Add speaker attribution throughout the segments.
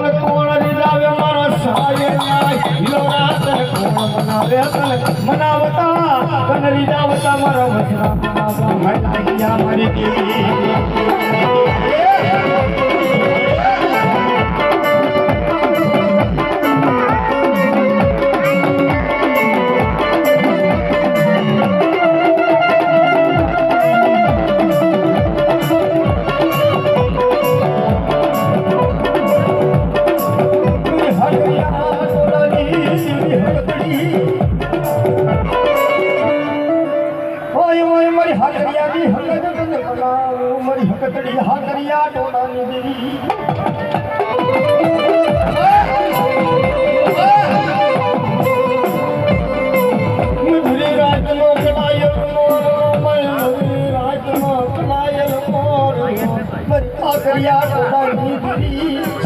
Speaker 1: તને કોણ રીઝાવે મારો સહાય ન્યાય હિલો રાતર કોણ મનાવે તને તને મારા વચના મનાવતા મેં લાગ્યા મારી દેવી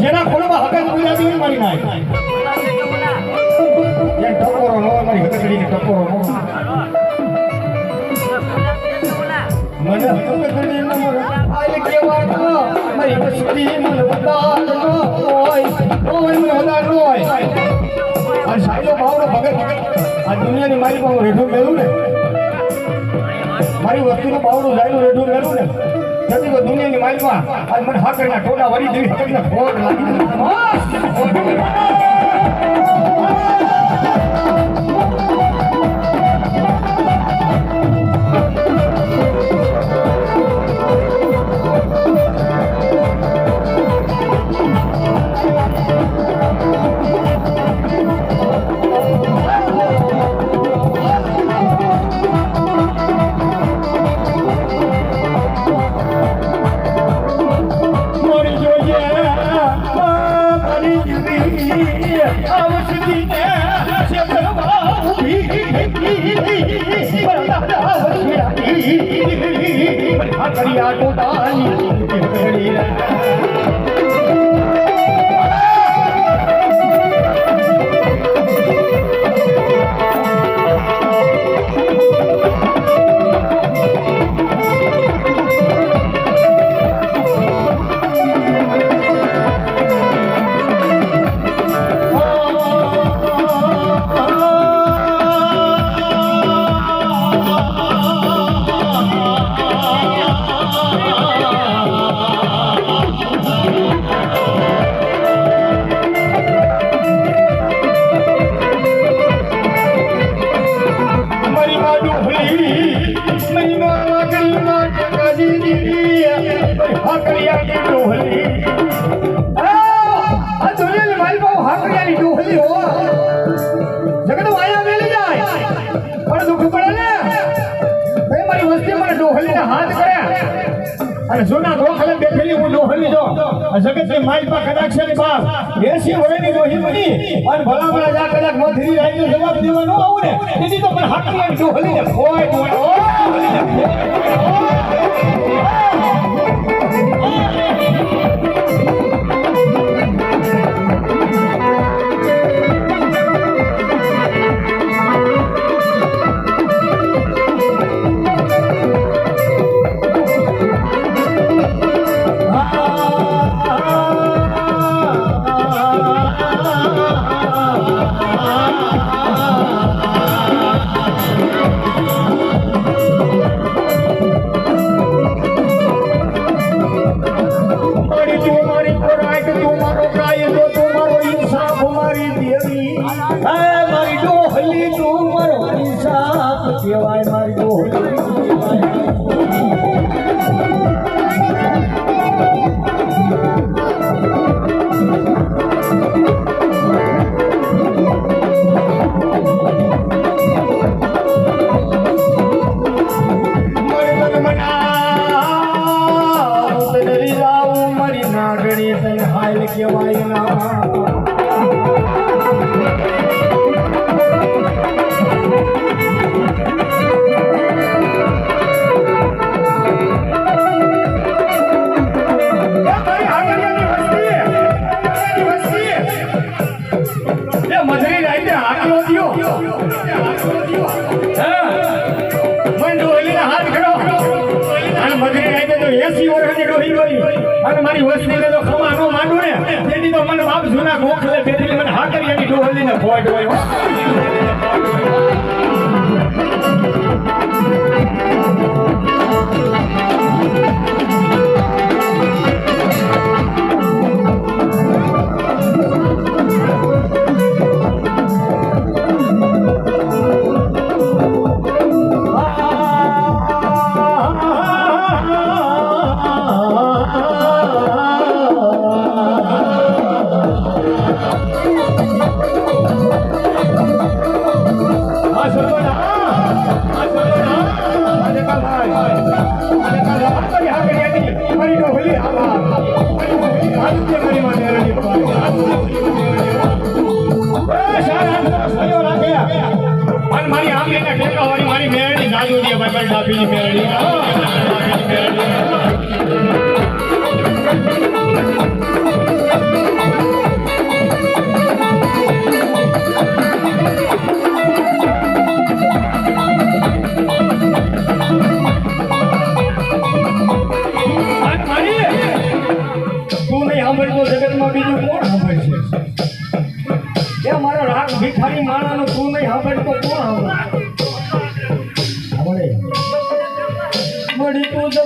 Speaker 1: જેના ખોળમાં હકત ગુજરાતી મારી નાય ટકોરો નો મારી હકતડીને ટકોરો નો દુનિયાની મારી પણ રેઠું મેળું ને મારી વસ્તુનું પાવડું જાયનું રેઠું મેળું ને જતી તો દુનિયાની માલમાં આજ મને હાકરના ટોટા વળી જેવી હકતને ખોટ લાગી વશિયાની બરખા કર્યા હાકરિયાની ડોહલી. આ દુનિયાની મારી પાસે હાકરિયાની ડોહલી હો. જગત વાયા મેલી જાય. પણ દુઃખ પડે ને? મારી વસ્તી મને ડોહલીને હાથ કરે. અને જૂના ગોખલે બેઠેલી હું ડોહલી જો. આ જગતની મારી પાસે કદાચ છે ને બાપ. એસી વર્ષની ડોહી બની. અને ભલા ભલા જા કદાચ મધરી રાઈનો જવાબ દેવાનો ન આવું ને. તેથી તો પણ હાકરિયાની ડોહલીને ફોય ફોય એસી વર્ષની ડોહી હોય અને મારી વસ્તીને તો ખમા નો માંડું ને તેથી તો મને બાપ જૂના ગોખલે બેઠી મને હાકરિયાની ડોહલીને ફોટ હોય હાથનો સયો રાખે. અને મારી આંગળીના ટેકાવાળી મારી મેરડી ભાઈ મારી ડાભીની મેરડી હા, ડાભીની મેરડી.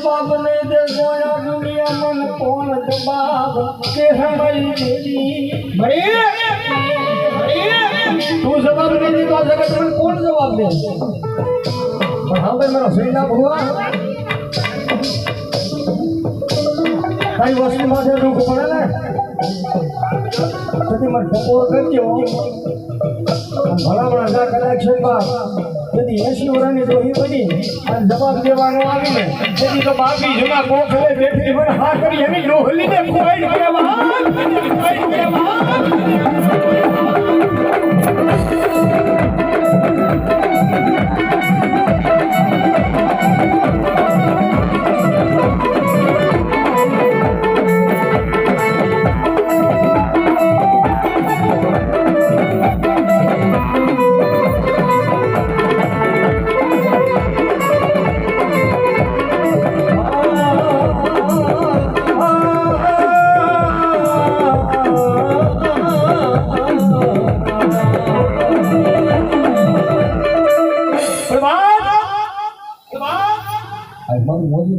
Speaker 1: મળી તું જોયા દુનિયા મન કોણ દબાવ? કે હમારી દેવી મળી તું જવાબ નહીં આ જગત મને કોણ જવાબ દે? પણ હા ભાઈ, મારા સુઈ ના ભગવાન. કઈ વસ્તુ માટે દુઃખ પડે ને? તેથી મને ટકોર કરજો ભલામણ હજાર કનેક્શનમાં તેથી એસી વર્ષની ડોહી બની અને જવાબ દેવાનો આવીને. તેથી તો બાપી જૂના કોખલે હા કરી એની ડોહલીને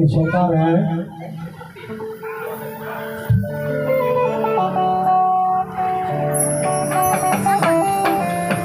Speaker 1: આજ મારી મોદીની સરકાર હે